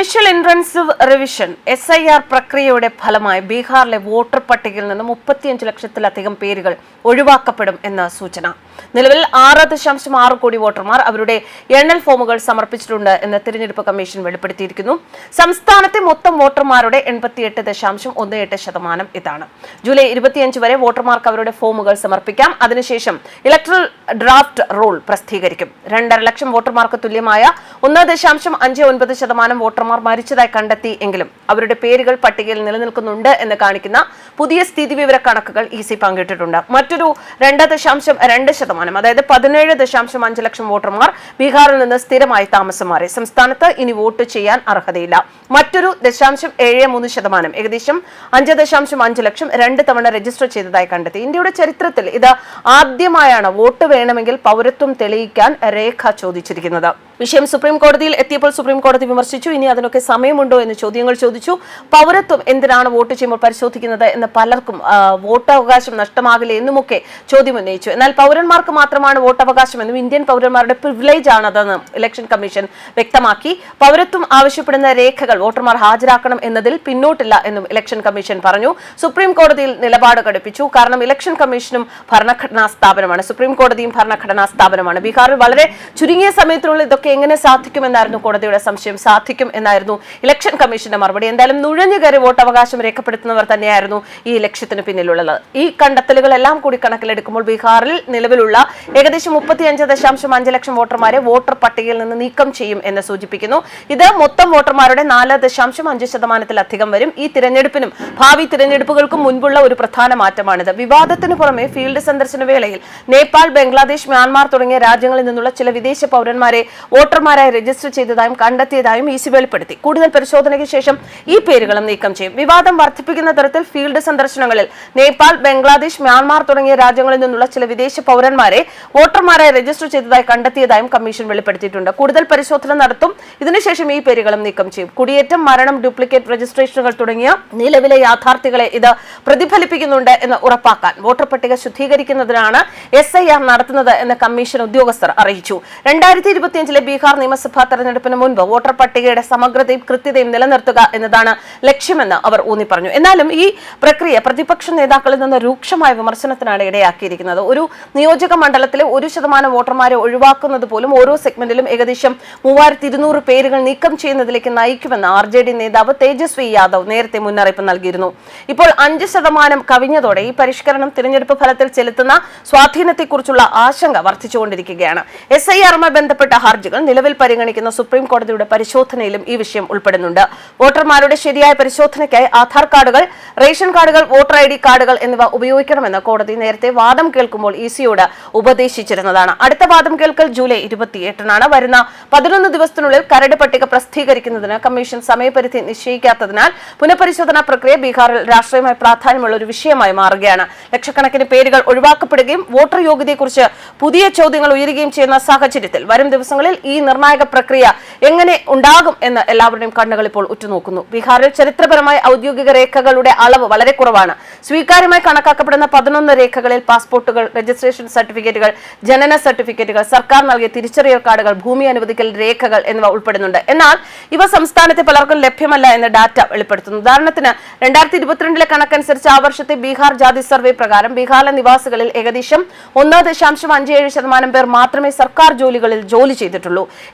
Special intensive revision S I R പ്രക്രിയയുടെ ഫലമായി ബീഹാറിലെ വോട്ടർ പട്ടികയിൽ നിന്ന് മുപ്പത്തിയഞ്ച് ലക്ഷത്തിലധികം പേരുകൾ ഒഴിവാക്കപ്പെടും എന്ന സൂചന. നിലവിൽ ആറ് ദശാംശം ആറ് കോടി വോട്ടർമാർ അവരുടെ എണ്ണൽ ഫോമുകൾ സമർപ്പിച്ചിട്ടുണ്ട് എന്ന് തിരഞ്ഞെടുപ്പ് കമ്മീഷൻ വെളിപ്പെടുത്തിയിരിക്കുന്നു. സംസ്ഥാനത്തെ മൊത്തം വോട്ടർമാരുടെ എൺപത്തിയെട്ട് ദശാംശം ഒന്ന് എട്ട് ശതമാനം ഇതാണ്. ജൂലൈ ഇരുപത്തിയഞ്ച് വരെ വോട്ടർമാർക്ക് അവരുടെ ഫോമുകൾ സമർപ്പിക്കാം. അതിനുശേഷം ഇലക്ട്രൽ ഡ്രാഫ്റ്റ് റൂൾ പ്രസിദ്ധീകരിക്കും. രണ്ടര ലക്ഷം വോട്ടർമാർക്ക് തുല്യമായ ഒന്ന് ദശാംശം അഞ്ച് ഒൻപത് ശതമാനം വോട്ടർമാർ മരിച്ചതായി കണ്ടെത്തി എങ്കിലും അവരുടെ പേരുകൾ പട്ടികയിൽ നിലനിൽക്കുന്നുണ്ട് എന്ന് കാണിക്കുന്ന പുതിയ സ്ഥിതിവിവര കണക്കുകൾ ഇ സി പങ്കിട്ടിട്ടുണ്ട്. മറ്റൊരു രണ്ട് ദശാംശം രണ്ട് ശതമാനം അതായത് പതിനേഴ് ദശാംശം അഞ്ച് ലക്ഷം വോട്ടർമാർ ബീഹാറിൽ നിന്ന് സ്ഥിരമായി താമസം മാറി. സംസ്ഥാനത്ത് ഇനി വോട്ട് ചെയ്യാൻ അർഹതയില്ല. മറ്റൊരു ദശാംശം ഏഴ് മൂന്ന് ശതമാനം ഏകദേശം അഞ്ച് ദശാംശം അഞ്ച് ലക്ഷം രണ്ട് തവണ രജിസ്റ്റർ ചെയ്തതായി കണ്ടെത്തി. ഇന്ത്യയുടെ ചരിത്രത്തിൽ ഇത് ആദ്യമായാണ് വോട്ട് വേണമെങ്കിൽ പൗരത്വം തെളിയിക്കാൻ രേഖ ചോദിച്ചിരിക്കുന്നത്. വിഷയം സുപ്രീം കോടതിയിൽ എത്തിയപ്പോൾ സുപ്രീം കോടതി വിമർശിച്ചു. ഇനി അതിനൊക്കെ സമയമുണ്ടോ എന്ന് ചോദ്യങ്ങൾ ചോദിച്ചു. പൗരത്വം എന്തിനാണ് വോട്ട് ചെയ്യുമ്പോൾ പരിശോധിക്കുന്നത് എന്ന് പലർക്കും വോട്ടവകാശം നഷ്ടമാകില്ലേ എന്നുമൊക്കെ ചോദ്യം ഉന്നയിച്ചു. എന്നാൽ പൗരന്മാർക്ക് മാത്രമാണ് വോട്ടവകാശം എന്നും ഇന്ത്യൻ പൗരന്മാരുടെ പ്രിവിലേജ് ആണതെന്ന് ഇലക്ഷൻ കമ്മീഷൻ വ്യക്തമാക്കി. പൗരത്വം ആവശ്യപ്പെടുന്ന രേഖകൾ വോട്ടർമാർ ഹാജരാക്കണം എന്നതിൽ പിന്നോട്ടില്ല എന്നും ഇലക്ഷൻ കമ്മീഷൻ പറഞ്ഞു. സുപ്രീം കോടതിയിൽ നിലപാട് ഘടിപ്പിച്ചു കാരണം ഇലക്ഷൻ കമ്മീഷനും ഭരണഘടനാ സ്ഥാപനമാണ്. സുപ്രീം കോടതിയും ഭരണഘടനാ സ്ഥാപനമാണ്. ബീഹാറിൽ വളരെ ചുരുങ്ങിയ സമയത്തിനുള്ളിൽ ഇതൊക്കെ എങ്ങനെ സാധിക്കുമെന്നായിരുന്നു കോടതിയുടെ സംശയം. സാധിക്കും എന്നായിരുന്നു ഇലക്ഷൻ കമ്മീഷന്റെ മറുപടി. എന്തായാലും നുഴഞ്ഞു കയറി വോട്ടവകാശം രേഖപ്പെടുത്തുന്നവർ തന്നെയായിരുന്നു ഈ ലക്ഷ്യത്തിന് പിന്നിലുള്ളത്. ഈ കണ്ടെത്തലുകളെല്ലാം കൂടി കണക്കിലെടുക്കുമ്പോൾ ബീഹാറിൽ നിലവിലുള്ള ഏകദേശം മുപ്പത്തിയഞ്ച് ദശാംശം അഞ്ച് ലക്ഷം വോട്ടർമാരെ വോട്ടർ പട്ടികയിൽ നിന്ന് നീക്കം ചെയ്യും എന്ന് സൂചിപ്പിക്കുന്നു. ഇത് മൊത്തം വോട്ടർമാരുടെ നാല് ദശാംശം അഞ്ച് ശതമാനത്തിലധികം വരും. ഈ തിരഞ്ഞെടുപ്പിനും ഭാവി തിരഞ്ഞെടുപ്പുകൾക്കും മുൻപുള്ള ഒരു പ്രധാന മാറ്റമാണിത്. വിവാദത്തിന് പുറമെ ഫീൽഡ് സന്ദർശന വേളയിൽ നേപ്പാൾ ബംഗ്ലാദേശ് മ്യാൻമാർ തുടങ്ങിയ രാജ്യങ്ങളിൽ നിന്നുള്ള ചില വിദേശ പൗരന്മാരെ വോട്ടർമാരായി രജിസ്റ്റർ ചെയ്തതായും കണ്ടെത്തിയതായും ഇ സി വെളിപ്പെടുത്തി. കൂടുതൽ പരിശോധനയ്ക്ക് ശേഷം ഈ പേരുകളും നീക്കം ചെയ്യും. വിവാദം വർദ്ധിപ്പിക്കുന്ന തരത്തിൽ ഫീൽഡ് സന്ദർശനങ്ങളിൽ നേപ്പാൾ ബംഗ്ലാദേശ് മ്യാൻമാർ തുടങ്ങിയ രാജ്യങ്ങളിൽ നിന്നുള്ള ചില വിദേശ പൗരന്മാരെ വോട്ടർമാരായി രജിസ്റ്റർ ചെയ്തതായി കണ്ടെത്തിയതായും കമ്മീഷൻ വെളിപ്പെടുത്തിയിട്ടുണ്ട്. കൂടുതൽ പരിശോധന നടത്തും. ഇതിനുശേഷം ഈ പേരുകളും നീക്കം ചെയ്യും. കുടിയേറ്റം മരണം ഡ്യൂപ്ലിക്കേറ്റ് രജിസ്ട്രേഷനുകൾ തുടങ്ങിയ നിലവിലെ യാഥാർത്ഥികളെ ഇത് പ്രതിഫലിപ്പിക്കുന്നുണ്ട് എന്ന് ഉറപ്പാക്കാൻ വോട്ടർ പട്ടിക ശുദ്ധീകരിക്കുന്നതിനാണ് എസ് നടത്തുന്നത് എന്ന് കമ്മീഷൻ ഉദ്യോഗസ്ഥർ അറിയിച്ചു. രണ്ടായിരത്തി ഇരുപത്തിയഞ്ചിലെ ബീഹാർ നിയമസഭാ തെരഞ്ഞെടുപ്പിന് മുൻപ് വോട്ടർ പട്ടികയുടെ സമഗ്രതയും കൃത്യതയും നിലനിർത്തുക എന്നതാണ് ലക്ഷ്യമെന്ന് അവർ ഊന്നി പറഞ്ഞു എന്നാലും ഈ പ്രക്രിയ പ്രതിപക്ഷ നേതാക്കളിൽ നിന്ന് രൂക്ഷമായ വിമർശനത്തിനാണ് ഇടയാക്കിയിരിക്കുന്നത്. ഒരു നിയോജക മണ്ഡലത്തിലെ ഒരു ശതമാനം വോട്ടർമാരെ ഒഴിവാക്കുന്നത് പോലും ഓരോ സെഗ്മെന്റിലും ഏകദേശം മൂവായിരത്തി ഇരുന്നൂറ് പേരുകൾ നീക്കം ചെയ്യുന്നതിലേക്ക് നയിക്കുമെന്ന് ആർ ജെ ഡി നേതാവ് തേജസ്വി യാദവ് നേരത്തെ മുന്നറിയിപ്പ് നൽകിയിരുന്നു. ഇപ്പോൾ അഞ്ച് ശതമാനം കവിഞ്ഞതോടെ ഈ പരിഷ്കരണം തിരഞ്ഞെടുപ്പ് ഫലത്തിൽ ചെലുത്തുന്ന സ്വാധീനത്തെക്കുറിച്ചുള്ള ആശങ്ക വർദ്ധിച്ചുകൊണ്ടിരിക്കുകയാണ്. എസ് ഐ ആറുമായി ബന്ധപ്പെട്ട ഹർജികൾ നിലവിൽ പരിഗണിക്കുന്ന സുപ്രീം കോടതിയുടെ പരിശോധനയിലും ഈ വിഷയം ഉൾപ്പെടുന്നുണ്ട്. വോട്ടർമാരുടെ ശരിയായ പരിശോധനയ്ക്കായി ആധാർ കാർഡുകൾ റേഷൻ കാർഡുകൾ വോട്ടർ ഐ കാർഡുകൾ എന്നിവ ഉപയോഗിക്കണമെന്ന് കോടതി നേരത്തെ വാദം കേൾക്കുമ്പോൾ ഇ സിയോട് ഉപദേശിച്ചിരുന്നതാണ്. അടുത്ത വാദം കേൾക്കൽ ജൂലൈ ഇരുപത്തിയെട്ടിനാണ്. വരുന്ന പതിനൊന്ന് ദിവസത്തിനുള്ളിൽ കരട് പട്ടിക പ്രസിദ്ധീകരിക്കുന്നതിന് കമ്മീഷൻ സമയപരിധി നിശ്ചയിക്കാത്തതിനാൽ പുനഃപരിശോധനാ പ്രക്രിയ ബീഹാറിൽ രാഷ്ട്രീയമായി പ്രാധാന്യമുള്ള ഒരു വിഷയമായി മാറുകയാണ്. ലക്ഷക്കണക്കിന് പേരുകൾ ഒഴിവാക്കപ്പെടുകയും വോട്ടർ യോഗ്യതയെക്കുറിച്ച് പുതിയ ചോദ്യങ്ങൾ ഉയരുകയും ചെയ്യുന്ന സാഹചര്യത്തിൽ വരും ദിവസങ്ങളിൽ ഈ നിർണായക പ്രക്രിയ എങ്ങനെ ഉണ്ടാകും എന്ന് എല്ലാവരുടെയും കണ്ണുകൾ ഇപ്പോൾ ഉറ്റുനോക്കുന്നു. ബീഹാറിൽ ചരിത്രപരമായ ഔദ്യോഗിക രേഖകളുടെ അളവ് വളരെ കുറവാണ്. സ്വീകാര്യമായി കണക്കാക്കപ്പെടുന്ന പതിനൊന്ന് രേഖകളിൽ പാസ്പോർട്ടുകൾ രജിസ്ട്രേഷൻ സർട്ടിഫിക്കറ്റുകൾ ജനന സർട്ടിഫിക്കറ്റുകൾ സർക്കാർ നൽകിയ തിരിച്ചറിയൽ കാർഡുകൾ ഭൂമി അനുവദിക്കൽ രേഖകൾ എന്നിവ ഉൾപ്പെടുന്നുണ്ട്. എന്നാൽ ഇവ സംസ്ഥാനത്തെ പലർക്കും ലഭ്യമല്ല എന്ന് ഡാറ്റ വെളിപ്പെടുത്തുന്നു. ഉദാഹരണത്തിന് രണ്ടായിരത്തി ഇരുപത്തിരണ്ടിലെ കണക്കനുസരിച്ച് ആ വർഷത്തെ ബീഹാർ ജാതി സർവേ പ്രകാരം ബീഹാറിലെ നിവാസികളിൽ ഏകദേശം ഒന്ന് ദശാംശം അഞ്ച് ഏഴ് ശതമാനം പേർ മാത്രമേ സർക്കാർ ജോലികളിൽ ജോലി ചെയ്തിട്ടുള്ളൂ.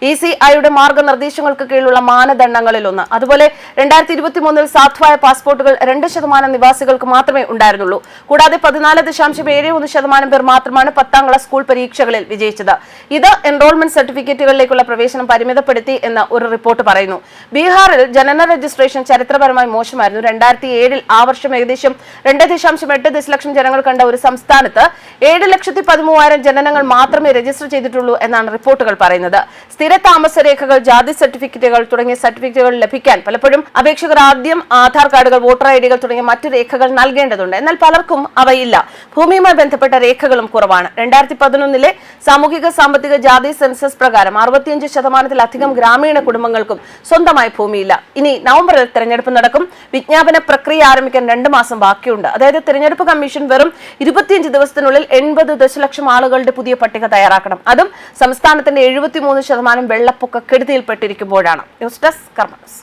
ഇ സി ഐയുടെ മാർഗനിർദ്ദേശങ്ങൾക്ക് കീഴിലുള്ള മാനദണ്ഡങ്ങളിൽ ഒന്ന് അതുപോലെ രണ്ടായിരത്തി ഇരുപത്തി മൂന്നിൽ സാധുവായ പാസ്പോർട്ടുകൾ രണ്ട് ശതമാനം നിവാസികൾക്ക് മാത്രമേ ഉണ്ടായിരുന്നുള്ളൂ. കൂടാതെ പതിനാല് ദശാംശം ഏഴ് ഒന്ന് ശതമാനം പേർ മാത്രമാണ് പത്താം ക്ലാസ് സ്കൂൾ പരീക്ഷകളിൽ വിജയിച്ചത്. ഇത് എൻറോൾമെന്റ് സർട്ടിഫിക്കറ്റുകളിലേക്കുള്ള പ്രവേശനം പരിമിതപ്പെടുത്തി എന്ന് ഒരു റിപ്പോർട്ട് പറയുന്നു. ബീഹാറിൽ ജനന രജിസ്ട്രേഷൻ ചരിത്രപരമായി മോശമായിരുന്നു. രണ്ടായിരത്തി ഏഴിൽ ആ വർഷം ഏകദേശം രണ്ട് ദശാംശം എട്ട് ദശലക്ഷം ജനങ്ങൾ കണ്ട ഒരു സംസ്ഥാനത്ത് ഏഴ് ലക്ഷത്തി പതിമൂവായിരം ജനനങ്ങൾ മാത്രമേ രജിസ്റ്റർ ചെയ്തിട്ടുള്ളൂ എന്നാണ് റിപ്പോർട്ടുകൾ പറയുന്നത്. സ്ഥിര താമസ രേഖകൾ ജാതി സർട്ടിഫിക്കറ്റുകൾ തുടങ്ങിയ സർട്ടിഫിക്കറ്റുകൾ ലഭിക്കാൻ പലപ്പോഴും അപേക്ഷകർ ആദ്യം ആധാർ കാർഡുകൾ വോട്ടർ ഐ ഡികൾ തുടങ്ങിയ മറ്റു രേഖകൾ നൽകേണ്ടതുണ്ട്. എന്നാൽ പലർക്കും അവയില്ല. ഭൂമിയുമായി ബന്ധപ്പെട്ട രേഖകളും കുറവാണ്. രണ്ടായിരത്തി പതിനൊന്നിലെ സാമൂഹിക സാമ്പത്തിക ജാതി സെൻസസ് പ്രകാരം അറുപത്തിയഞ്ച് ശതമാനത്തിലധികം ഗ്രാമീണ കുടുംബങ്ങൾക്കും സ്വന്തമായി ഭൂമിയില്ല. ഇനി നവംബറിൽ തെരഞ്ഞെടുപ്പ് നടക്കും. വിജ്ഞാപന പ്രക്രിയ ആരംഭിക്കാൻ രണ്ട് മാസം ബാക്കിയുണ്ട്. അതായത് തെരഞ്ഞെടുപ്പ് കമ്മീഷൻ വെറും ഇരുപത്തിയഞ്ച് ദിവസത്തിനുള്ളിൽ എൺപത് ദശലക്ഷം ആളുകളുടെ പുതിയ പട്ടിക തയ്യാറാക്കണം. അതും സംസ്ഥാനത്തിന്റെ എഴുപത്തിമൂന്ന് ശതമാനം വെള്ളപ്പൊക്ക കെടുതിയിൽപ്പെട്ടിരിക്കുമ്പോഴാണ്. News desk കർമ്മസ്